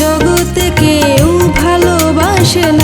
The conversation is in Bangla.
জগতে কেউ ভালোবাসে না।